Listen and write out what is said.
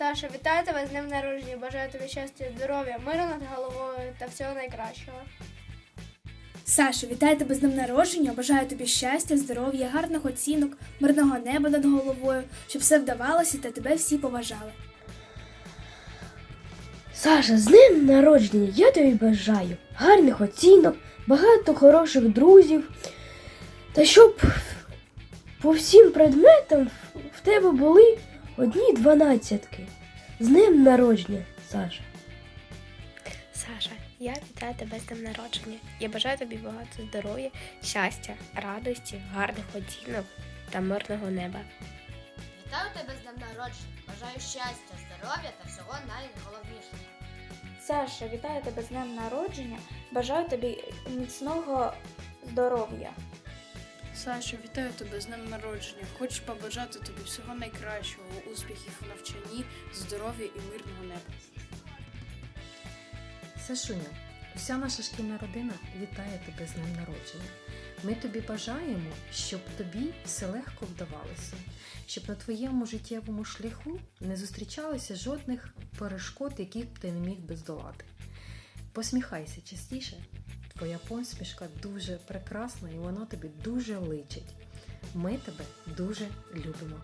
Саша, вітаю тебе з днем народження. Бажаю тобі щастя, здоров'я, миру над головою та всього найкращого. Саша, вітаю тебе з днем народження. Бажаю тобі щастя, здоров'я, гарних оцінок, мирного неба над головою, щоб все вдавалося та тебе всі поважали. Саша, з ним народження я тобі бажаю гарних оцінок, багато хороших друзів. Та щоб по всім предметам в тебе були одні дванадцятки. З ним народження, Саша. Саша, я вітаю тебе з днем народження. Я бажаю тобі багато здоров'я, щастя, радості, гарних оцінок та мирного неба. Вітаю тебе з днем народження. Бажаю щастя, здоров'я та всього найголовнішого. Саша, вітаю тебе з днем народження. Бажаю тобі міцного здоров'я. Саша, вітаю тебе з днем народження. Хочу побажати тобі всього найкращого, успіхів у навчанні, здоров'я і мирного неба. Сашуня, вся наша шкільна родина вітає тебе з днем народження. Ми тобі бажаємо, щоб тобі все легко вдавалося, щоб на твоєму життєвому шляху не зустрічалося жодних перешкод, які б ти не міг би здолати. Посміхайся частіше, твоя посмішка дуже прекрасна і вона тобі дуже личить. Ми тебе дуже любимо.